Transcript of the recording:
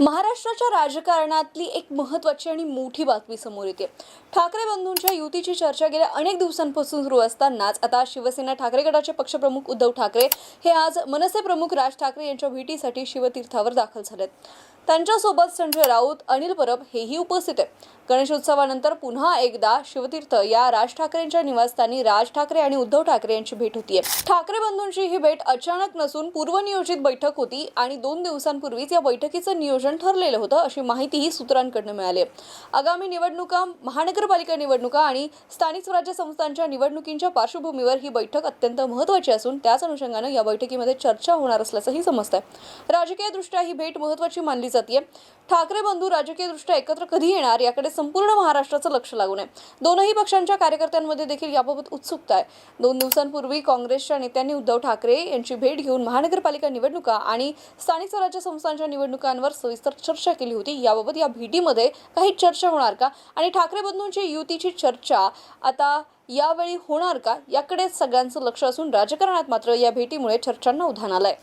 महाराष्ट्राच्या राजकारणातली एक महत्वाची आणि मोठी बातमी समोर येते. ठाकरे बंधूंच्या युतीची चर्चा गेल्या अनेक दिवसांपासून सुरू असतानाच आता शिवसेना ठाकरे गटाचे पक्षप्रमुख उद्धव ठाकरे हे आज मनसे प्रमुख राज ठाकरे यांच्या भेटीसाठी शिवतीर्थावर दाखल झालेत. त्यांच्यासोबत संजय राऊत अनिल परब हेही उपस्थित आहे गणेशोत्सवानंतर पुन्हा एकदा शिवतीर्थ या राज ठाकरेंच्या निवासस्थानी राज ठाकरे आणि उद्धव ठाकरे यांची भेट होतीये. ठाकरे बंधूंची ही भेट अचानक नसून पूर्वनियोजित बैठक होती आणि दोन दिवसांपूर्वीच या बैठकीचं नियोजन ठरलेलं होतं अशी माहितीही सूत्रांकडनं मिळाली आगामी निवडणुका महानगरपालिका निवडणुका आणि स्थानिक स्वराज्य संस्थांच्या निवडणुकींच्या पार्श्वभूमीवर ही बैठक अत्यंत महत्त्वाची असून त्याच अनुषंगानं या बैठकीमध्ये चर्चा होणार असल्याचंही समजतंय. राजकीयदृष्ट्या ही भेट महत्त्वाची मानली जाते ठाकरे बंधू राजकीयदृष्ट्या एकत्र कधी येणार याकडे संपूर्ण महाराष्ट्राचं लक्ष लागून आहे. दोनही पक्षांच्या कार्यकर्त्यांमध्ये देखील याबाबत उत्सुकता आहे. दोन दिवसांपूर्वी काँग्रेसच्या नेत्यांनी उद्धव ठाकरे यांची भेट घेऊन महानगरपालिका निवडणुका आणि स्थानिक स्वराज्य संस्थांच्या निवडणुकांवर सविस्तर चर्चा केली होती. याबाबत या भेटीमध्ये काही चर्चा होणार का? आणि ठाकरे बंधूंची युतीची चर्चा आता यावेळी होणार का? याकडे सगळ्यांचं लक्ष असून राजकारणात मात्र या भेटीमुळे चर्चांना उधाण आलंय.